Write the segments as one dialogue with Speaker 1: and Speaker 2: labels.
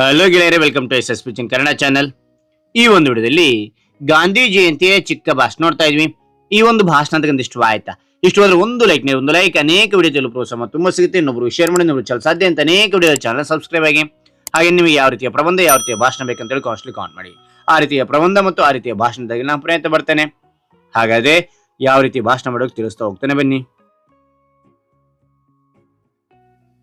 Speaker 1: Hello ಗೆಳೆಯರೆ welcome to S S ಪಿಚಿನ್ Kannada channel ಈ ಒಂದು ವಿಡಿಯೋದಲ್ಲಿ ಗಾಂಧಿ ಜಯಂತಿಯ ಚಿಕ್ಕ ಭಾಷಣ ನೋಡ್ತಾ ಇದ್ವಿ. ಈ ಒಂದು ಭಾಷಣ ಅಂತಕ್ಕಂಥ ಇಷ್ಟ ಆಯ್ತಾ ಇಷ್ಟು ಹೋದ್ರೆ ಒಂದು ಲೈಕ್ ನೀವು ಒಂದು ಲೈಕ್ ಅನೇಕ ವಿಡಿಯೋ ಪ್ರೋತ್ಸಾಹ ತುಂಬ ಸಿಗುತ್ತೆ. ಇನ್ನೊಬ್ರು ಶೇರ್ ಮಾಡಿ ಇನ್ನೊಬ್ರು ಚಲ ಸಾಧ್ಯ ಅಂತ ಅನೇಕ ವಿಡಿಯೋ ಚಾನಲ್ ಸಬ್ಸ್ಕ್ರೈಬ್ ಆಗಿ. ಹಾಗೆ ನಿಮಗೆ ಯಾವ ರೀತಿಯ ಪ್ರಬಂಧ, ಯಾವ ರೀತಿಯ ಭಾಷಣ ಬೇಕಂತ ಹೇಳಿ ಕಾಸ್ಟ್ಲಿ ಕಾಮೆಂಟ್ ಮಾಡಿ. ಆ ರೀತಿಯ ಪ್ರಬಂಧ ಮತ್ತು ಆ ರೀತಿಯ ಭಾಷಣದಾಗಿ ನಾನು ಪ್ರಯತ್ನ ಬರ್ತೇನೆ ಹಾಗಾದ್ರೆ ಯಾವ ರೀತಿ ಭಾಷಣ ಮಾಡೋಕೆ ತಿಳಿಸ್ತಾ ಹೋಗ್ತೇನೆ ಬನ್ನಿ.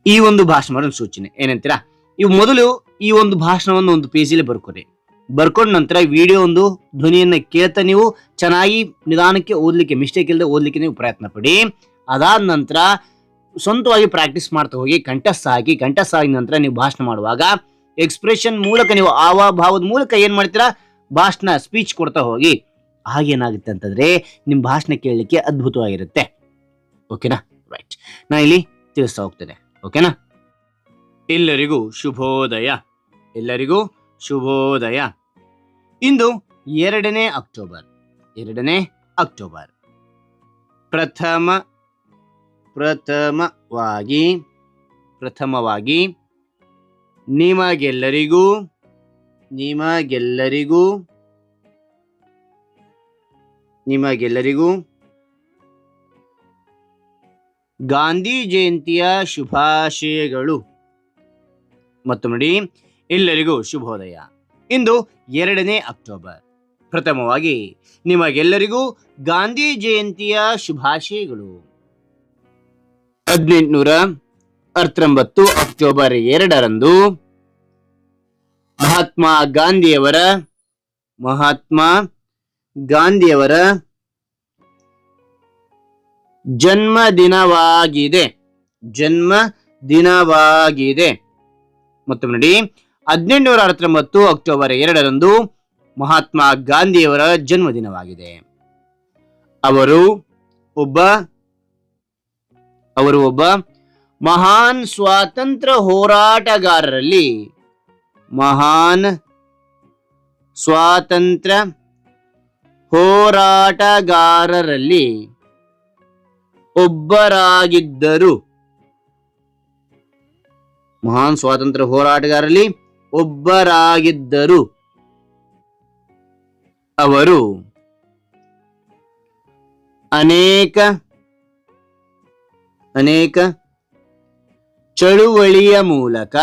Speaker 1: ಈ ಒಂದು ಭಾಷಣ ಮಾಡೋ ಒಂದು ಸೂಚನೆ. ಏನಂತೀರಾ? ಇವು ಮೊದಲು ಈ ಒಂದು ಭಾಷಣವನ್ನು ಒಂದು ಪೇಜಲ್ಲಿ ಬರ್ಕೊರಿ ಬರ್ಕೊಂಡ ನಂತರ ವಿಡಿಯೋ ಒಂದು ಧ್ವನಿಯನ್ನ ಕೇಳ್ತಾ ನೀವು, ಚೆನ್ನಾಗಿ ನಿಧಾನಕ್ಕೆ ಓದ್ಲಿಕ್ಕೆ ಮಿಸ್ಟೇಕ್ ಇಲ್ಲದೆ ಓದ್ಲಿಕ್ಕೆ ನೀವು ಪ್ರಯತ್ನ ಪಡಿ. ಅದಾದ ನಂತರ ಸ್ವಂತವಾಗಿ ಪ್ರಾಕ್ಟೀಸ್ ಮಾಡ್ತಾ ಹೋಗಿ ಕಂಠಸ್ಥ ಹಾಕಿ ಕಂಠಸ್ಥ ಆಗಿದ ನಂತರ ನೀವು ಭಾಷಣ ಮಾಡುವಾಗ ಎಕ್ಸ್ಪ್ರೆಷನ್ ಮೂಲಕ ನೀವು ಭಾವದ ಮೂಲಕ ಏನ್ ಮಾಡ್ತೀರಾ? ಭಾಷಣ ಸ್ಪೀಚ್ ಕೊಡ್ತಾ ಹೋಗಿ. ಹಾಗೇನಾಗುತ್ತೆ ಅಂತಂದ್ರೆ ನಿಮ್ ಭಾಷಣ ಕೇಳಲಿಕ್ಕೆ ಅದ್ಭುತವಾಗಿರುತ್ತೆ. ಓಕೆನಾ? ರೈಟ್ ನಾ ಇಲ್ಲಿ ತಿಳಿಸ್ತಾ ಹೋಗ್ತೇನೆ. ಓಕೆನಾ? ಎಲ್ಲರಿಗೂ ಶುಭೋದಯ. ಎಲ್ಲರಿಗೂ ಶುಭೋದಯ. ಇಂದು ಎರಡನೇ ಅಕ್ಟೋಬರ್ ಎರಡನೇ ಅಕ್ಟೋಬರ್. ಪ್ರಥಮ, ಪ್ರಥಮವಾಗಿ ಪ್ರಥಮವಾಗಿ ನಿಮಗೆಲ್ಲರಿಗೂ ನಿಮಗೆಲ್ಲರಿಗೂ ನಿಮಗೆಲ್ಲರಿಗೂ ಗಾಂಧಿ ಜಯಂತಿಯ ಶುಭಾಶಯಗಳು. ಮತ್ತು ನೋಡಿ ಎಲ್ಲರಿಗೂ ಶುಭೋದಯ. ಇಂದು ಎರಡನೇ ಅಕ್ಟೋಬರ್. ಪ್ರಥಮವಾಗಿ ನಿಮಗೆಲ್ಲರಿಗೂ ಗಾಂಧಿ ಜಯಂತಿಯ ಶುಭಾಶಯಗಳು. ಹದಿನೆಂಟುನೂರ ಹತ್ತೊಂಬತ್ತು ಅಕ್ಟೋಬರ್ ಎರಡರಂದು ಮಹಾತ್ಮ ಗಾಂಧಿಯವರ ಮಹಾತ್ಮ ಗಾಂಧಿಯವರ ಜನ್ಮ ದಿನವಾಗಿದೆ ಜನ್ಮ ದಿನವಾಗಿದೆ ಮತ್ತೊಮ್ಮೆ ನೋಡಿ. ಹದಿನೆಂಟುನೂರ ಅರವತ್ತೊಂಬತ್ತು ಅಕ್ಟೋಬರ್ ಎರಡರಂದು ಮಹಾತ್ಮ ಗಾಂಧಿಯವರ ಜನ್ಮದಿನವಾಗಿದೆ. ಅವರು ಒಬ್ಬ ಅವರು ಒಬ್ಬ ಮಹಾನ್ ಸ್ವಾತಂತ್ರ್ಯ ಹೋರಾಟಗಾರರಲ್ಲಿ ಮಹಾನ್ ಸ್ವಾತಂತ್ರ್ಯ ಹೋರಾಟಗಾರರಲ್ಲಿ ಒಬ್ಬರಾಗಿದ್ದರು. ಮಹಾನ್ ಸ್ವಾತಂತ್ರ್ಯ ಹೋರಾಟಗಾರರಲ್ಲಿ ಒಬ್ಬರಾಗಿದ್ದರು. ಅವರು ಅನೇಕ ಅನೇಕ ಚಳುವಳಿಯ ಮೂಲಕ,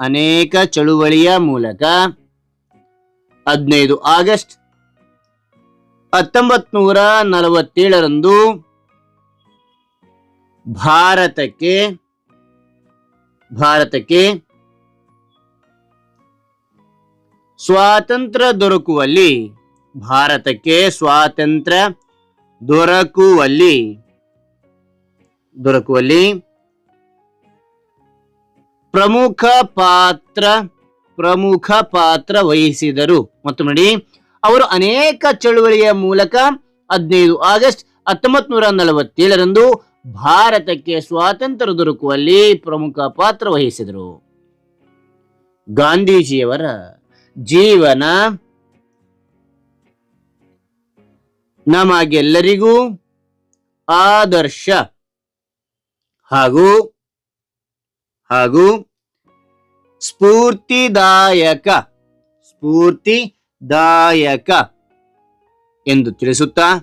Speaker 1: ಅನೇಕ ಚಳುವಳಿಯ ಮೂಲಕ ಹದಿನೈದು ಆಗಸ್ಟ್ ಹತ್ತೊಂಬತ್ ನೂರ ನಲವತ್ತೇಳರಂದು ಭಾರತಕ್ಕೆ ಭಾರತಕ್ಕೆ ಸ್ವಾತಂತ್ರ್ಯ ದೊರಕುವಲ್ಲಿ, ಭಾರತಕ್ಕೆ ಸ್ವಾತಂತ್ರ್ಯ ದೊರಕುವಲ್ಲಿ ದೊರಕುವಲ್ಲಿ ಪ್ರಮುಖ ಪಾತ್ರ ಪ್ರಮುಖ ಪಾತ್ರ ವಹಿಸಿದರು. ಮತ್ತು ನೋಡಿ, ಅವರು ಅನೇಕ ಚಳುವಳಿಯ ಮೂಲಕ ಹದಿನೈದು ಆಗಸ್ಟ್ ಹತ್ತೊಂಬತ್ ನೂರ ನಲವತ್ತೇಳರಂದು ಭಾರತಕ್ಕೆ ಸ್ವಾತಂತ್ರ್ಯ ದೊರಕುವಲ್ಲಿ ಪ್ರಮುಖ ಪಾತ್ರ ವಹಿಸಿದರು. ಗಾಂಧೀಜಿಯವರ ಜೀವನ ನಮಗೆಲ್ಲರಿಗೂ ಆದರ್ಶ ಹಾಗೂ ಹಾಗೂ ಸ್ಫೂರ್ತಿದಾಯಕ ಸ್ಫೂರ್ತಿದಾಯಕ ಎಂದು ತಿಳಿಸುತ್ತಾ,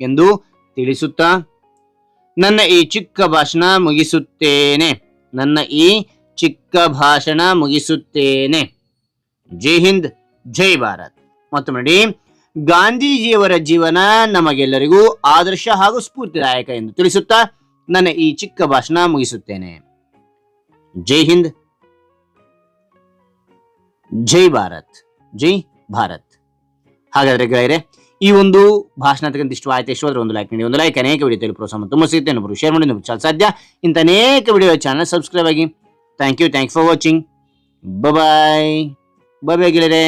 Speaker 1: ಎಂದು ತಿಳಿಸುತ್ತ ನನ್ನ ಈ ಚಿಕ್ಕ ಭಾಷಣ ಮುಗಿಸುತ್ತೇನೆ. ನನ್ನ ಈ ಚಿಕ್ಕ ಭಾಷಣ ಮುಗಿಸುತ್ತೇನೆ. ಜೈ ಹಿಂದ್, ಜೈ ಭಾರತ್. ಮತ್ತು ನೋಡಿ, ಗಾಂಧೀಜಿಯವರ ಜೀವನ ನಮಗೆಲ್ಲರಿಗೂ ಆದರ್ಶ ಹಾಗೂ ಸ್ಫೂರ್ತಿದಾಯಕ ಎಂದು ತಿಳಿಸುತ್ತಾ ನನ್ನ ಈ ಚಿಕ್ಕ ಭಾಷಣ ಮುಗಿಸುತ್ತೇನೆ. ಜೈ ಹಿಂದ್, ಜೈ ಭಾರತ್ ಜೈ ಭಾರತ್. ಹಾಗಾದ್ರೆ ಗೆಳೆಯರೆ, ಈ ಒಂದು ಭಾಷಣ ತಕ್ಕಂತ ಇಷ್ಟ ಆಯ್ತು ಇಷ್ಟ ಒಂದು ಲೈಕ್ ನೀಡಿ ಒಂದು ಲೈಕ್ ಅನೇಕ ವಿಡಿಯೋ ಪ್ರೋತ್ಸಾಹ ತುಂಬ ಸಿಗುತ್ತೆ ಇನ್ನೊಬ್ರು ಶೇರ್ ಮಾಡಿ ಚಾನಲ್ ಸಾಧ್ಯ. ಇಂಥ ಅನೇಕ ವಿಡಿಯೋ ಚಾನಲ್ ಸಬ್ಸ್ಕ್ರೈಬ್ ಆಗಿ. Thank you thank for watching bye bye ಗೆಳೆಯರೆ